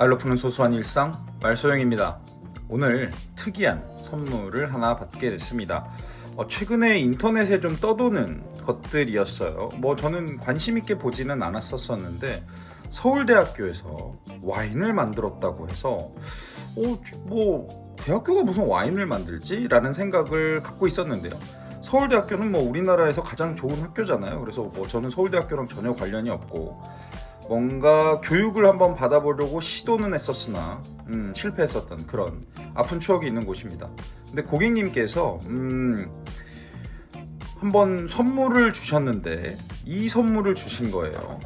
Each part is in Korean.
말로 푸는 소소한 일상 말소영입니다. 오늘 특이한 선물을 하나 받게 됐습니다. 어, 최근에 인터넷에 좀 떠도는 것들이었어요. 뭐 저는 관심 있게 보지는 않았었었는데 서울대학교에서 와인을 만들었다고 해서 어, 뭐 대학교가 무슨 와인을 만들지라는 생각을 갖고 있었는데요. 서울대학교는 뭐 우리나라에서 가장 좋은 학교잖아요. 그래서 뭐 저는 서울대학교랑 전혀 관련이 없고 뭔가 교육을 한번 받아보려고 시도는 했었으나 음, 실패했었던 그런 아픈 추억이 있는 곳입니다. 근데 고객님께서 음, 한번 선물을 주셨는데 이 선물을 주신 거예요.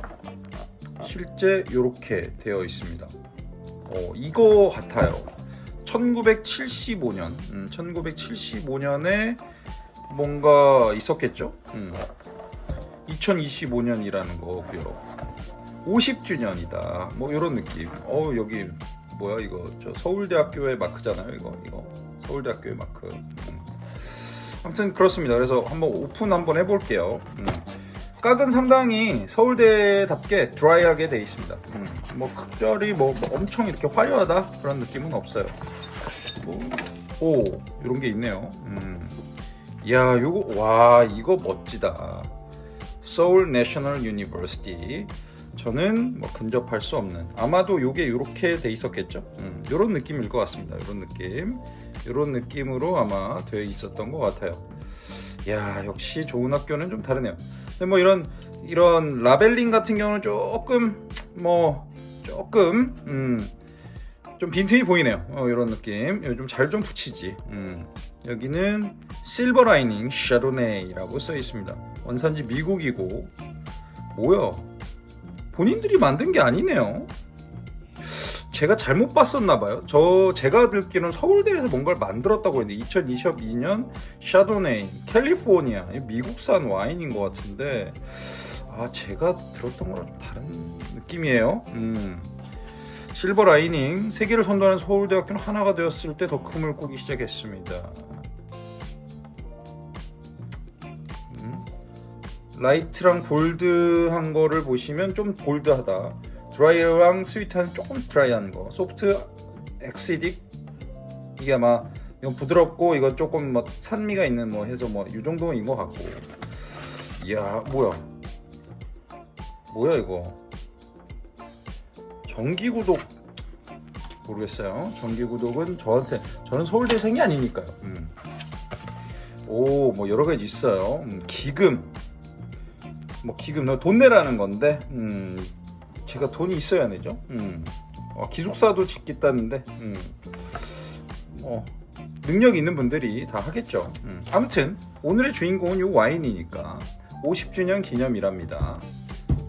실제 이렇게 되어 있습니다. 어, 이거 같아요. 1975년, 음, 1975년에 뭔가 있었겠죠? 음. 2025년이라는 거고요. 50주년이다. 뭐 이런 느낌. 어 여기 뭐야 이거 저 서울대학교의 마크잖아요. 이거 이거 서울대학교의 마크. 음. 아무튼 그렇습니다. 그래서 한번 오픈 한번 해볼게요. 음. 각은 상당히 서울대답게 드라이하게 돼 있습니다. 음. 뭐 특별히 뭐, 뭐 엄청 이렇게 화려하다 그런 느낌은 없어요. 뭐, 오 이런 게 있네요. 음. 야 요거 와 이거 멋지다. 서울 내셔널 유니버시티. 저는 뭐 근접할 수 없는 아마도 요게 이렇게 돼 있었겠죠. 음, 요런 느낌일 것 같습니다. 요런 느낌, 요런 느낌으로 아마 되어 있었던 것 같아요. 야 역시 좋은 학교는 좀 다르네요. 근데 뭐 이런 이런 라벨링 같은 경우는 조금 뭐 조금 음, 좀 빈틈이 보이네요. 어, 이런 느낌. 좀 잘좀 붙이지. 음. 여기는 실버 라이닝 샤도네이라고 써 있습니다. 원산지 미국이고 뭐야? 본인들이 만든 게 아니네요. 제가 잘못 봤었나 봐요. 저 제가 듣기로는 서울대에서 뭔가를 만들었다고 했는데 2022년 샤도네이 캘리포니아 미국산 와인인 것 같은데 아 제가 들었던 거랑 좀 다른 느낌이에요. 음. 실버 라이닝 세계를 선도하는 서울대학교는 하나가 되었을 때더 금을 꾸기 시작했습니다. 라이트랑 볼드한 거를 보시면 좀 볼드하다. 드라이랑 스위트한 조금 드라이한 거. 소프트 엑시딕 이게 아마 이건 부드럽고 이건 조금 뭐 산미가 있는 뭐 해서 뭐 이 정도인 것 같고. 이야 뭐야? 뭐야 이거? 정기 구독 모르겠어요. 정기 구독은 저한테 저는 서울대생이 아니니까요. 음. 오, 뭐 여러 가지 있어요. 음, 기금, 뭐 기금, 돈 내라는 건데, 음, 제가 돈이 있어야 내죠. 음. 어, 기숙사도 짓겠다는데, 음. 어, 능력 있는 분들이 다 하겠죠. 음. 아무튼 오늘의 주인공은 이 와인이니까 50주년 기념이랍니다.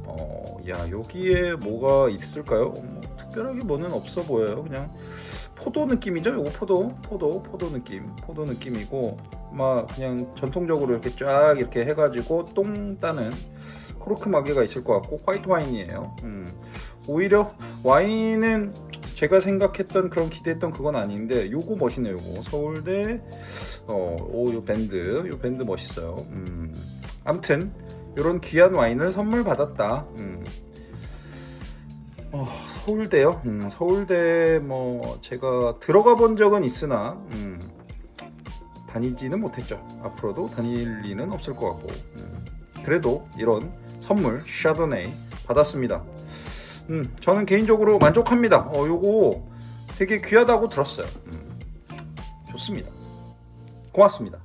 어, 야 여기에 뭐가 있을까요? 뭐, 특별하게 뭐는 없어 보여요. 그냥 포도 느낌이죠. 이거 포도, 포도, 포도 느낌, 포도 느낌이고, 막 그냥 전통적으로 이렇게 쫙 이렇게 해가지고 똥 따는 코르크 마개가 있을 것 같고 화이트 와인이에요. 음. 오히려 와인은 제가 생각했던 그런 기대했던 그건 아닌데 요거 멋있네요. 요거 서울대 어오요 밴드 요 밴드 멋있어요. 음. 아무튼 이런 귀한 와인을 선물 받았다. 음. 어, 서울대요. 음, 서울대 뭐 제가 들어가 본 적은 있으나 음, 다니지는 못했죠. 앞으로도 다닐 리는 없을 것 같고 음, 그래도 이런 선물 샤도네이 받았습니다. 음, 저는 개인적으로 만족합니다. 어, 요거 되게 귀하다고 들었어요. 음, 좋습니다. 고맙습니다.